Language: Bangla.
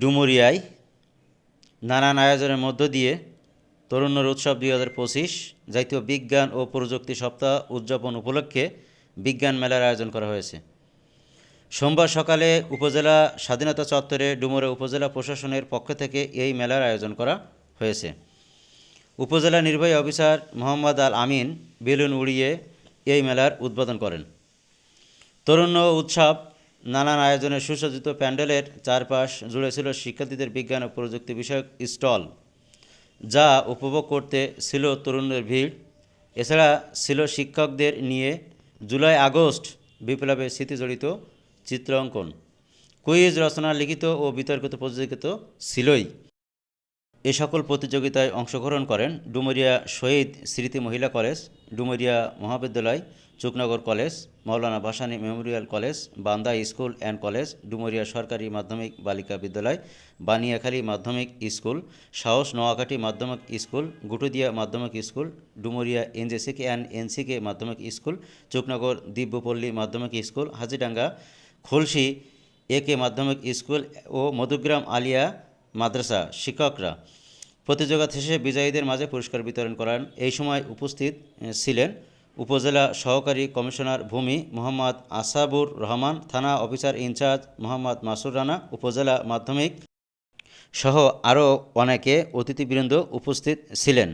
ডুমুরিয়ায় নানান আয়োজনের মধ্য দিয়ে তরুণের উৎসব দুই হাজার পঁচিশ জাতীয় বিজ্ঞান ও প্রযুক্তি সপ্তাহ উদযাপন উপলক্ষে বিজ্ঞান মেলার আয়োজন করা হয়েছে। সোমবার সকালে উপজেলা স্বাধীনতা চত্বরে ডুমুরে উপজেলা প্রশাসনের পক্ষ থেকে এই মেলার আয়োজন করা হয়েছে। উপজেলা নির্বাহী অফিসার মোহাম্মদ আল আমিন বেলুন উড়িয়ে এই মেলার উদ্বোধন করেন। তরুণ উৎসব নানান আয়োজনে সুসজ্জিত প্যান্ডেলের চারপাশ জুড়ে ছিল শিক্ষার্থীদের বিজ্ঞান ও প্রযুক্তি বিষয়ক স্টল, যা উপভোগ করতে ছিল তরুণদের ভিড়। এছাড়া ছিল শিক্ষকদের নিয়ে জুলাই আগস্ট বিপ্লবের স্মৃতিজড়িত চিত্র অঙ্কন। কুইজ রচনা লিখিত ও বিতর্কিত প্রতিযোগিতা ছিলই। এ সকল প্রতিযোগিতায় অংশগ্রহণ করেন ডুমুরিয়া শহীদ স্মৃতি মহিলা কলেজ ডুমুরিয়া মহাবিদ্যালয় Chuknagar college Maulana Bhasani memorial college Banda school and college, Dumuria সরকারি মাধ্যমিক বালিকা বিদ্যালয়, বানিয়াখালী মাধ্যমিক স্কুল, সাহস নোয়াকাটি মাধ্যমিক স্কুল, গুটুদিয়া মাধ্যমিক school, Dumuria NJCK and NCK মাধ্যমিক স্কুল চুকনগর দিব্যপল্লী মাধ্যমিক স্কুল, হাজিডাঙ্গা খুলশি একে মাধ্যমিক স্কুল ও মধুগ্রাম আলিয়া মাদ্রাসা শিক্ষকরা। প্রতিযোগিতা শেষে বিজয়ীদের মাঝে পুরস্কার বিতরণ করেন। এই সময় উপস্থিত ছিলেন উপজেলা সহকারী কমিশনার ভূমি মোহাম্মদ আসাবুর রহমান, থানা অফিসার ইনচার্জ মোহাম্মদ মাসুর রানা, উপজেলা মাধ্যমিক সহ আরও অনেকে অতিথিবৃন্দ উপস্থিত ছিলেন।